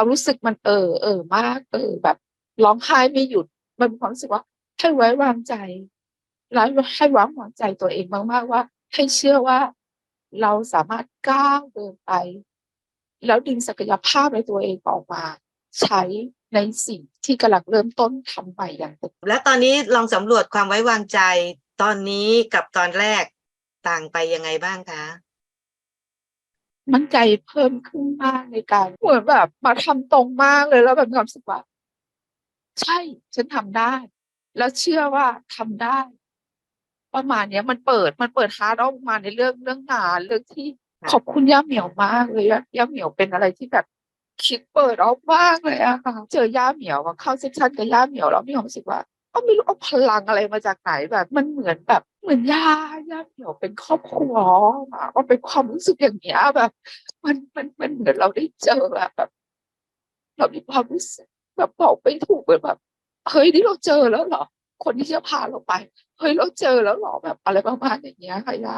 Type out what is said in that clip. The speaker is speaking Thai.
ความรู้สึกมันเออเออมาก เออแบบร้องไห้ไม่หยุด มันมีความรู้สึกว่าให้ไว้วางใจแล้วให้วางวางใจตัวเองมากๆว่า ให้เชื่อว่าเราสามารถก้าวเดินไป แล้วดึงศักยภาพในตัวเองออกมา ใช้ในสิ่งที่กำลังเริ่มต้นทำใหม่อย่างเต็มแล้วตอนนี้ลองสำรวจความไว้วางใจ ตอนนี้กับตอนแรกต่างไปยังไงบ้างคะ มั่นใจเพิ่มขึ้นมากในการเหมือนแบบมาทำตรงมากเลยแล้วแบบความรู้สึกว่าใช่ฉันทำได้ แล้วเชื่อว่าทำได้ ประมาณเนี้ยมันเปิดมันเปิดฮาร์ตออกมาในเรื่องเรื่องงานเรื่องที่ขอบคุณย่าเหมียวมากเลยย่าเหมียวเป็นอะไรที่แบบคิดเปิดออกมากเลยอะค่ะเจอย่าเหมียวอะเข้าเซสชันกับย่าเหมียวแล้วมีความรู้สึกว่าก็ไม่รู้เอาพลังอะไรมาจากไหนแบบ มันเหมือนแบบ เหมือนยายาเดี่ยวเป็นครอบครัวอะมันเป็นความรู้สึกอย่างเนี้ยแบบ มันมันมันเหมือนเราได้เจอแบบ เรามีความรู้สึกแบบบอกไปถูกเหมือนแบบเฮ้ยนี่เราเจอแล้วเหรอ คนที่จะพาเราไปเฮ้ยเราเจอแล้วเหรอแบบอะไรประมาณอย่างเงี้ยค่ะย่า